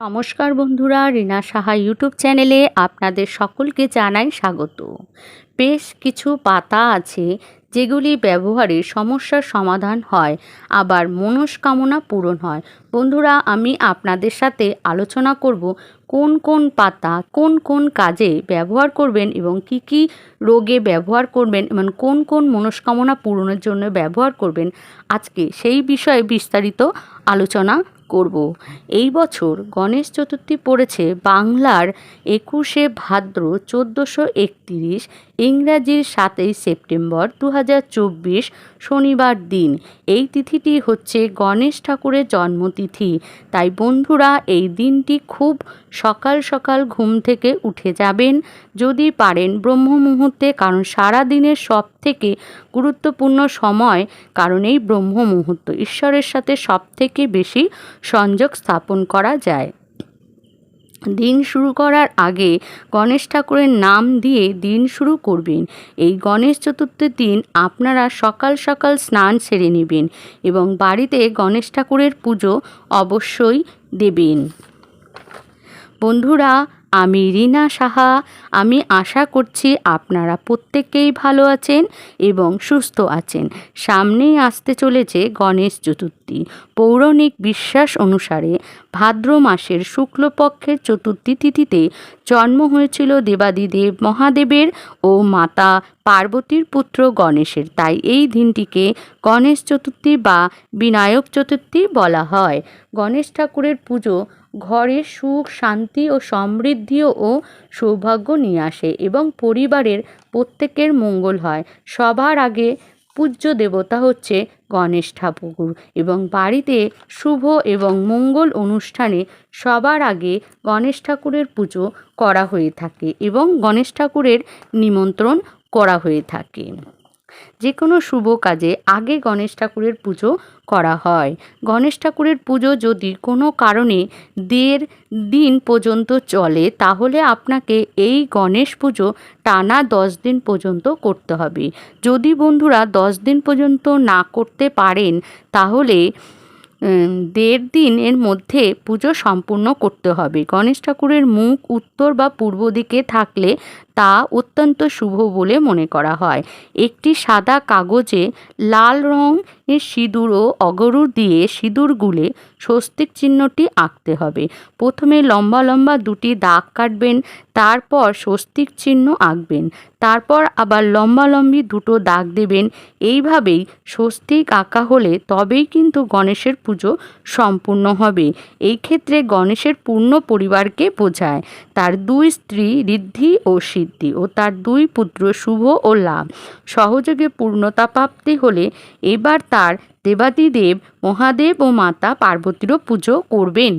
নমস্কার বন্ধুরা, রিনা সাহা ইউটিউব চ্যানেলে আপনাদের সকলকে জানাই স্বাগত। বেশ কিছু পাতা আছে যেগুলি ব্যবহারে সমস্যার সমাধান হয়, আবার মনস্কামনা পূরণ হয়। বন্ধুরা, আমি আপনাদের সাথে আলোচনা করব কোন কোন পাতা কোন কোন কাজে ব্যবহার করবেন এবং কি কি রোগে ব্যবহার করবেন এবং কোন কোন মনস্কামনা পূরণের জন্য ব্যবহার করবেন। আজকে সেই বিষয়ে বিস্তারিত আলোচনা করব। এই বছর গণেশ চতুর্থী পড়েছে বাংলার একুশে ভাদ্র চোদ্দোশো একতিরিশ, ইংরাজির সাতই সেপ্টেম্বর দু হাজার চব্বিশ শনিবার দিন। এই তিথিটি হচ্ছে গণেশ ঠাকুরের জন্মতিথি। তাই বন্ধুরা, এই দিনটি খুব সকাল সকাল ঘুম থেকে উঠে যাবেন। যদি পারেন ব্রহ্ম মুহূর্তে কারণ সারা দিনের সব থেকে গুরুত্বপূর্ণ সময় কারণ এই ব্রহ্ম মুহূর্ত ঈশ্বরের সাথে সব থেকে বেশি সংযোগ স্থাপন করা যায়। দিন শুরু করার আগে গণেশ ঠাকুরের নাম দিয়ে দিন শুরু করবেন। এই গণেশ চতুর্থীর দিন আপনারা সকাল সকাল স্নান সেরে নেবেন এবং বাড়িতে গণেশ ঠাকুরের পুজো অবশ্যই দেবেন। বন্ধুরা আমি রিনা সাহা। আমি আশা করছি আপনারা প্রত্যেকেই ভালো আছেন এবং সুস্থ আছেন। সামনেই আসতে চলেছে গণেশ চতুর্থী। পৌরাণিক বিশ্বাস অনুসারে ভাদ্র মাসের শুক্লপক্ষের চতুর্থী তিথিতে জন্ম হয়েছিল দেবাদিদেব মহাদেবের ও মাতা পার্বতীর পুত্র গণেশের। তাই এই দিনটিকে গণেশ চতুর্থী বা বিনায়ক চতুর্থী বলা হয়। গণেশ ঠাকুরের পুজো ঘরে সুখ, শান্তি ও সমৃদ্ধি ও সৌভাগ্য নিয়ে আসে এবং পরিবারের প্রত্যেকের মঙ্গল হয়। সবার আগে পূজ্য দেবতা হচ্ছে গণেশ ঠাকুর এবং বাড়িতে শুভ এবং মঙ্গল অনুষ্ঠানে সবার আগে গণেশ ঠাকুরের পুজো করা হয়ে থাকে এবং গণেশ ঠাকুরের নিমন্ত্রণ করা হয়ে থাকে। যে কোনো শুভ কাজে আগে গণেশ ঠাকুরের পুজো করা হয়। গণেশ ঠাকুরের পুজো যদি কোনো কারণে দেড় দিন পর্যন্ত চলে, তাহলে আপনাকে এই গণেশ পুজো টানা দশ দিন পর্যন্ত করতে হবে। যদি বন্ধুরা দশ দিন পর্যন্ত না করতে পারেন, তাহলে দেড় দিনের মধ্যে পুজো সম্পূর্ণ করতে হবে। গণেশ ঠাকুরের মুখ উত্তর বা পূর্ব দিকে থাকলে তা অত্যন্ত শুভ বলে মনে করা হয়। একটি সাদা কাগজে লাল রং এর সিঁদুর ও অগরু দিয়ে সিঁদুর গুলে স্বস্তিক চিহ্নটি আঁকতে হবে। প্রথমে লম্বা লম্বা দুটি দাগ কাটবেন, তারপর স্বস্তিক চিহ্ন আঁকবেন, তারপর আবার লম্বা লম্বি দুটো দাগ দেবেন। এইভাবেই স্বস্তিক আঁকা হলে তবেই কিন্তু গণেশের পুজো সম্পূর্ণ হবে। এই ক্ষেত্রে গণেশের পূর্ণ পরিবারকে বোঝায়। তার দুই স্ত্রী ঋদ্ধি ও সিদ্ধি। ও তার দুই পুত্র শুভ ও লাভ। সহযোগে পূর্ণতা প্রাপ্তি হলে এবার তার দেবাদিদেব, মহাদেব ও মাতা পার্বতীরও পুজো করবেন।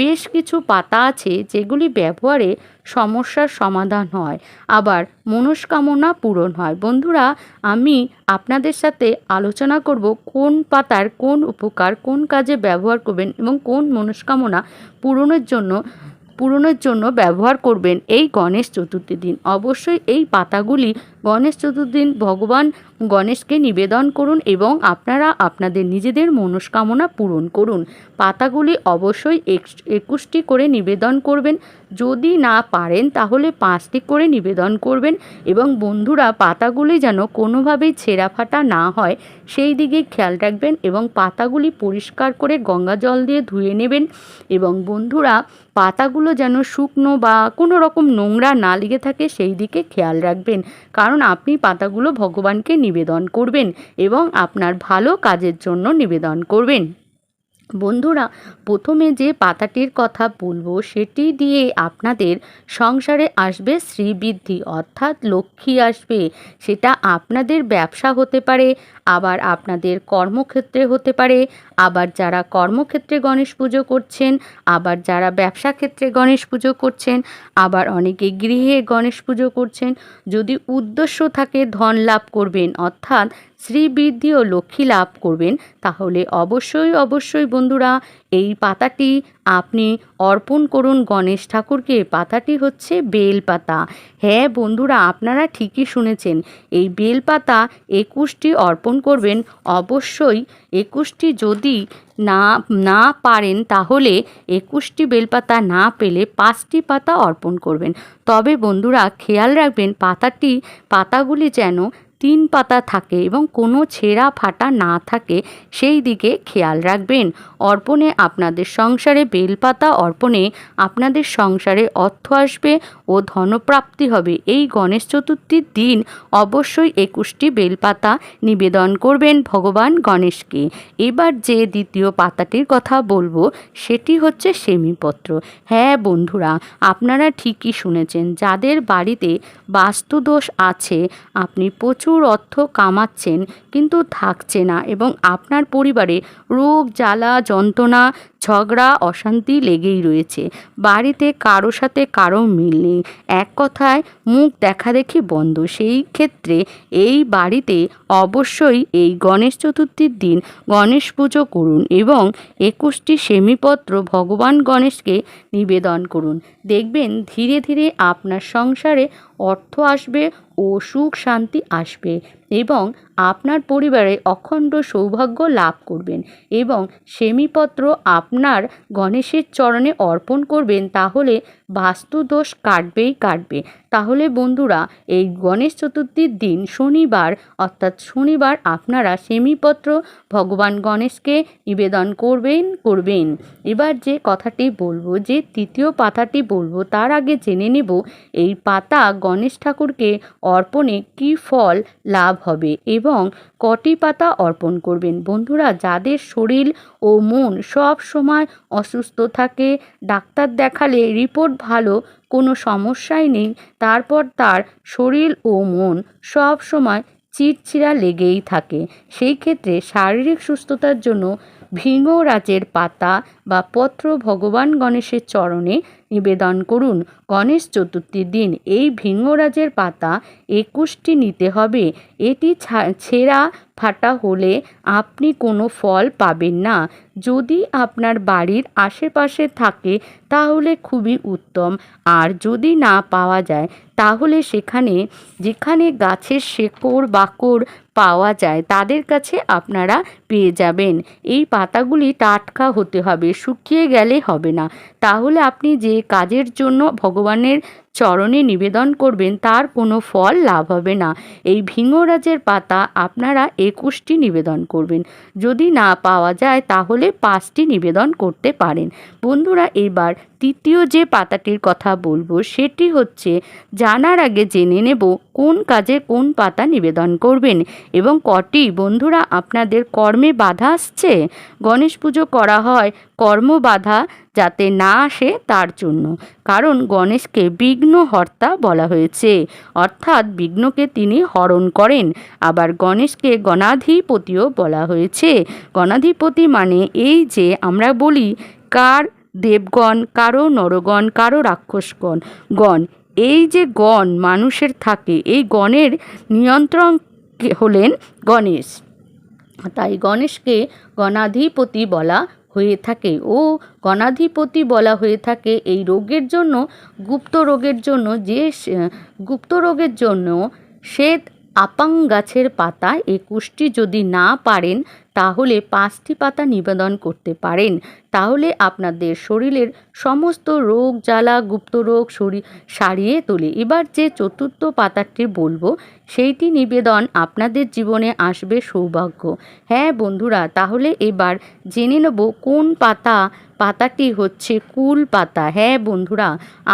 বেশ কিছু পাতা আছে যেগুলি ব্যবহারে সমস্যার সমাধান হয়, আবার মনস্কামনা পূরণ হয়। বন্ধুরা, আমি আপনাদের সাথে আলোচনা করব কোন পাতার কোন উপকার, কোন কাজে ব্যবহার করবেন এবং কোন মনস্কামনা পূরণের জন্য পূরণের জন্য ব্যবহার করবেন এই গণেশ চতুর্থী দিন। অবশ্যই এই পাতাগুলি গণেশ চতুর্দিন ভগবান গণেশকে নিবেদন করুন এবং আপনারা আপনাদের নিজেদের মনস্কামনা পূরণ করুন। পাতাগুলি অবশ্যই একুশটি করে নিবেদন করবেন। যদি না পারেন, তাহলে পাঁচটি করে নিবেদন করবেন এবং বন্ধুরা, পাতাগুলি যেন কোনোভাবেই ছেঁড়া ফাটা না হয়, সেই দিকে খেয়াল রাখবেন এবং পাতাগুলি পরিষ্কার করে গঙ্গা জল দিয়ে ধুয়ে নেবেন এবং বন্ধুরা, পাতাগুলো যেন শুকনো বা কোনো রকম নোংরা না লেগে থাকে, সেই দিকে খেয়াল রাখবেন। কারণ আপনি পাতাগুলো ভগবানকে নিবেদন করবেন এবং আপনার ভালো কাজের জন্য নিবেদন করবেন। বন্ধুরা, প্রথমে যে পাতাটির কথা বলব সেটি দিয়ে আপনাদের সংসারে আসবে শ্রীবৃদ্ধি, অর্থাৎ লক্ষ্মী আসবে। সেটা আপনাদের ব্যবসা হতে পারে, আবার আপনাদের কর্মক্ষেত্রে হতে পারে, আবার যারা কর্মক্ষেত্রে গণেশ পুজো করছেন, আবার যারা ব্যবসা ক্ষেত্রে গণেশ পুজো করছেন, আবার অনেকে গৃহে গণেশ পুজো করছেন। যদি উদ্দেশ্য থাকে ধন লাভ করবেন, অর্থাৎ শ্রীবৃদ্ধি ও লক্ষ্মী লাভ করবেন, তাহলে অবশ্যই অবশ্যই বন্ধুরা এই পাতাটি আপনি অর্পণ করুন গণেশ ঠাকুরকে। পাতাটি হচ্ছে বেল পাতা। হ্যাঁ বন্ধুরা, আপনারা ঠিকই শুনেছেন, এই বেল পাতা একুশটি অর্পণ করবেন। অবশ্যই একুশটি যদি না না পারেন, তাহলে একুশটি বেলপাতা না পেলে পাঁচটি পাতা অর্পণ করবেন। তবে বন্ধুরা, খেয়াল রাখবেন, পাতাটি, পাতাগুলি যেন তিন পাতা থাকে এবং কোনো ছেঁড়া ফাটা না থাকে, সেই দিকে খেয়াল রাখবেন। অর্পণে আপনাদের সংসারে বেলপাতা অর্পণে আপনাদের সংসারে অর্থ আসবে ও ধনপ্রাপ্তি হবে। এই গণেশ চতুর্থীর দিন অবশ্যই একুশটি বেলপাতা নিবেদন করবেন ভগবান গণেশকে। এবার যে দ্বিতীয় পাতাটির কথা বলব, সেটি হচ্ছে সেমিপত্র। হ্যাঁ বন্ধুরা, আপনারা ঠিকই শুনেছেন, যাদের বাড়িতে বাস্তুদোষ আছে, আপনি প্রচুর অর্থ কামাচ্ছেন কিন্তু থাকছে না এবং আপনার পরিবারে রোগ জ্বালা যন্ত্রণা ঝগড়া, অশান্তি লেগেই রয়েছে। বাড়িতে কারও সাথে কারও মিল নেই। এক কথায়, মুখ দেখা দেখি বন্ধ। সেই ক্ষেত্রে এই বাড়িতে অবশ্যই এই গণেশ চতুর্থীর দিন গণেশ পুজো করুন এবং একুশটি সেমিপত্র ভগবান গণেশকে নিবেদন করুন। দেখবেন ধীরে ধীরে আপনার সংসারে অর্থ আসবে ও সুখ শান্তি আসবে। এবং আপনার পরিবারে অখণ্ড সৌভাগ্য লাভ করবেন এবং সেমিপত্র আপনার গণেশের চরণে অর্পণ করবেন, তাহলে বাস্তুদোষ কাটবেই কাটবে। তাহলে বন্ধুরা, এই গণেশ চতুর্থীর দিন শনিবার, অর্থাৎ শনিবার আপনারা সেমিপত্র ভগবান গণেশকে নিবেদন করবেন করবেন। এবার যে কথাটি বলব, যে তৃতীয় পাতাটি বলব, তার আগে জেনে নেব, এই পাতা গণেশ ঠাকুরকে অর্পণে কি ফল লাভ হবে এবং কটি পাতা অর্পণ করবেন। বন্ধুরা, যাদের শরীর ও মন সব সময় অসুস্থ থাকে, ডাক্তার দেখালে রিপোর্ট ভালো, কোনো সমস্যাই নেই। তারপর তার শরীর ও মন সব সময় চিড়চিড়া লেগেই থাকে। সেই ক্ষেত্রে শারীরিক সুস্থতার জন্য ভৃঙ্গরাজের পাতা বা পত্র ভগবান গণেশের চরণে নিবেদন করুন। গণেশ চতুর্থীর দিন এই ভিঙ্গরাজের পাতা একুশটি নিতে হবে। এটি ছেঁড়া ফাটা হলে আপনি কোনো ফল পাবেন না। যদি আপনার বাড়ির আশেপাশে থাকে তাহলে খুবই উত্তম। আর যদি না পাওয়া যায়, তাহলে সেখানে, যেখানে গাছের শেকড়, বাকড় পাওয়া যায়, তাদের কাছে আপনারা পেয়ে যাবেন। এই পাতাগুলি টাটকা হতে হবে, শুকিয়ে গেলে হবে না। তাহলে আপনি যে কাজের জন্য ভগবানের চরণে নিবেদন করবেন, তার কোনো ফল লাভ হবে না। এই ভিঙ্গরাজের পাতা আপনারা একুশটি নিবেদন করবেন। যদি না পাওয়া যায়, তাহলে পাঁচটি নিবেদন করতে পারেন। বন্ধুরা, এবার তৃতীয় যে পাতাটির কথা বলব, সেটি হচ্ছে, জানার আগে জেনে নেব কোন কাজে কোন পাতা নিবেদন করবেন এবং কটি। বন্ধুরা, আপনাদের কর্মে বাধা আসছে? গণেশ পুজো করা হয় কর্ম বাধা যাতে না আসে তার জন্য। কারণ গণেশকে বিঘ্নহর্তা বলা হয়েছে। অর্থাৎ বিঘ্নকে তিনি হরণ করেন। আবার গণেশকে গণাধিপতিও বলা হয়েছে। গণাধিপতি মানে এই যে আমরা বলি, কার দেবগণ, কারও নরগণ, কারও রাক্ষসগণ। গণ, এই যে গণ মানুষের থাকে, এই গণের নিয়ন্ত্রণ হলেন গণেশ। তাই গণেশকে গণাধিপতি বলা হয়ে থাকে। ও গণাধিপতি বলা হয়ে থাকে এই রোগের জন্য, গুপ্ত রোগের জন্য যে গুপ্ত রোগের জন্য শ্বেত আপাং গাছের পাতা একুশটি যদি না পারেন তাহলে পাঁচটি পাতা নিবেদন করতে পারেন। তাহলে আপনাদের শরীরের সমস্ত রোগ, জ্বালা, গুপ্ত রোগ শরীর সারিয়ে তোলে। এবার যে চতুর্থ পাতাটি বলব, সেইটি নিবেদন আপনাদের জীবনে আসবে সৌভাগ্য। হ্যাঁ বন্ধুরা, তাহলে এবার জেনে নেব কোন পাতা, পাতাটি হচ্ছে কুল পাতা। হ্যাঁ বন্ধুরা,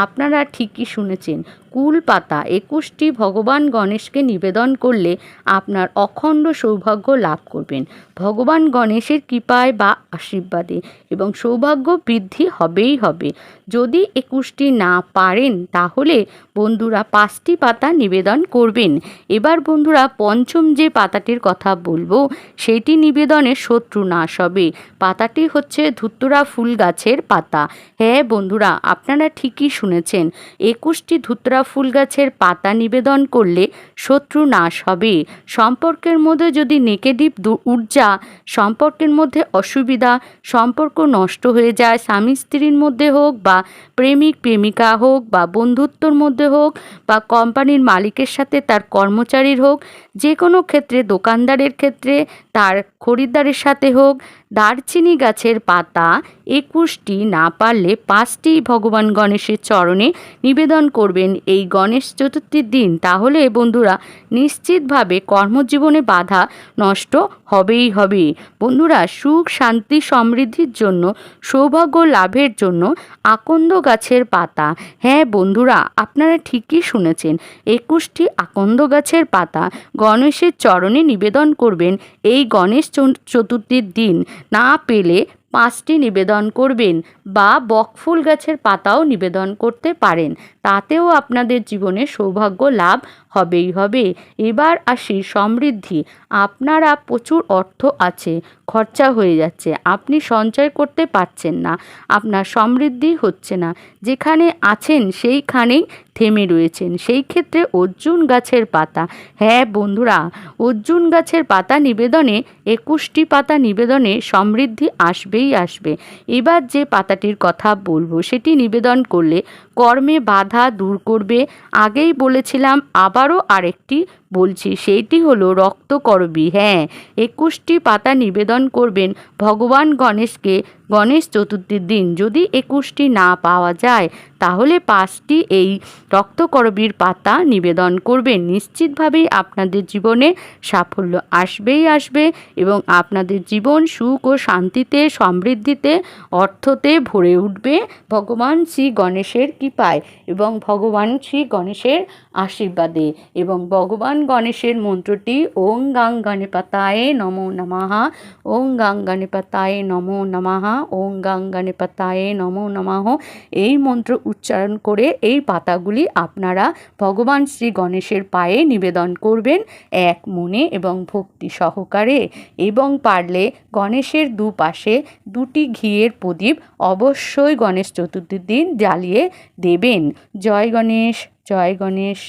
আপনারা ঠিকই শুনেছেন, কুল পাতা। একুশটি ভগবান গণেশকে নিবেদন করলে আপনার অখণ্ড সৌভাগ্য লাভ করবেন। ভগবান গণেশের কৃপায় বা আশীর্বাদে এবং সৌভাগ্য বৃদ্ধি হবেই হবে। যদি একুশটি না পারেন, তাহলে বন্ধুরা পাঁচটি পাতা নিবেদন করবেন। এবার বন্ধুরা পঞ্চম যে পাতাটির কথা বলব সেটি নিবেদনে শত্রু নাশ হবে। পাতাটি হচ্ছে ধুত্তরা ফুল গাছের পাতা। হ্যাঁ বন্ধুরা, আপনারা ঠিকই শুনেছেন, একুশটি ধুত্তরা ফুল গাছের পাতা নিবেদন করলে শত্রু নাশ হবে। সম্পর্কের মধ্যে যদি নেগেটিভ ঊর্জা সম্পর্কের মধ্যে অসুবিধা, সম্পর্ক নষ্ট হয়ে যায়, স্বামী স্ত্রীর মধ্যে হোক বা প্রেমিক প্রেমিকা হোক বা বন্ধুত্বর মধ্যে হোক বা কোম্পানির মালিকের সাথে তার কর্মচারীর হোক যে কোনো ক্ষেত্রে দোকানদারের ক্ষেত্রে, তার খরিদ্দারের সাথে হোক দারচিনি গাছের পাতা একুশটি না পারলে পাঁচটি ভগবান গণেশের চরণে নিবেদন করবেন এই গণেশ চতুর্থীর দিন। তাহলে বন্ধুরা, নিশ্চিতভাবে কর্মজীবনে বাধা নষ্ট হবেই হবে। বন্ধুরা, সুখ, শান্তি, সমৃদ্ধির জন্য, সৌভাগ্য লাভের জন্য আকন্দ গাছের পাতা। হ্যাঁ বন্ধুরা, আপনারা ঠিকই শুনেছেন, একুশটি আকন্দ গাছের পাতা গণেশের চরণে নিবেদন করবেন এই গণেশ চতুর্থীর দিন। না পেলে পাঁচটি নিবেদন করবেন। বা বকফুল গাছের পাতাও নিবেদন করতে পারেন। তাতেও আপনাদের জীবনে সৌভাগ্য লাভ হবেই, হবে। এবার আসি সমৃদ্ধি। আপনারা প্রচুর অর্থ আছে, খরচা হয়ে যাচ্ছে, আপনি সঞ্চয় করতে পারছেন না, আপনার সমৃদ্ধি হচ্ছে না। যেখানে আছেন, সেইখানেই থেমে রয়েছেন। সেই ক্ষেত্রে অর্জুন গাছের পাতা। হ্যাঁ বন্ধুরা, অর্জুন গাছের পাতা নিবেদনে, একুশটি পাতা নিবেদনে সমৃদ্ধি আসবেই আসবে। এবার যে পাতাটির কথা বলব। সেটি নিবেদন করলে কর্মে বাধা দূর করবে। আগেই বলেছিলাম আবারও আরেকটি বলছি, সেইটি হলো রক্তকরবী। হ্যাঁ একুশটি পাতা নিবেদন করবেন ভগবান গণেশকে গণেশ চতুর্থীর দিন। যদি একুশটি না পাওয়া যায়, তাহলে পাঁচটি এই রক্তকরবীর পাতা নিবেদন করবেন। নিশ্চিতভাবেই আপনাদের জীবনে সাফল্য আসবেই আসবে এবং আপনাদের জীবন সুখ ও শান্তিতে, সমৃদ্ধিতে, অর্থতে ভরে উঠবে ভগবান শ্রী গণেশের কৃপায় এবং ভগবান শ্রী গণেশের আশীর্বাদে এবং ভগবান গণেশের মন্ত্রটি ওং গাং গণেপতায়ে নমো নমাহা ওং গাং গণেপতায়ে নমো নমাহা ওং গাং গণেপতায়ে নমো নমাহ এই মন্ত্র উচ্চারণ করে এই পাতাগুলি আপনারা ভগবান শ্রী গণেশের পায়ে নিবেদন করবেন এক মনে এবং ভক্তি সহকারে এবং পারলে গণেশের দুপাশে দুটি ঘিয়ের প্রদীপ অবশ্যই গণেশ চতুর্থীর দিন জ্বালিয়ে দেবেন। জয় গণেশ জয় গণেশ।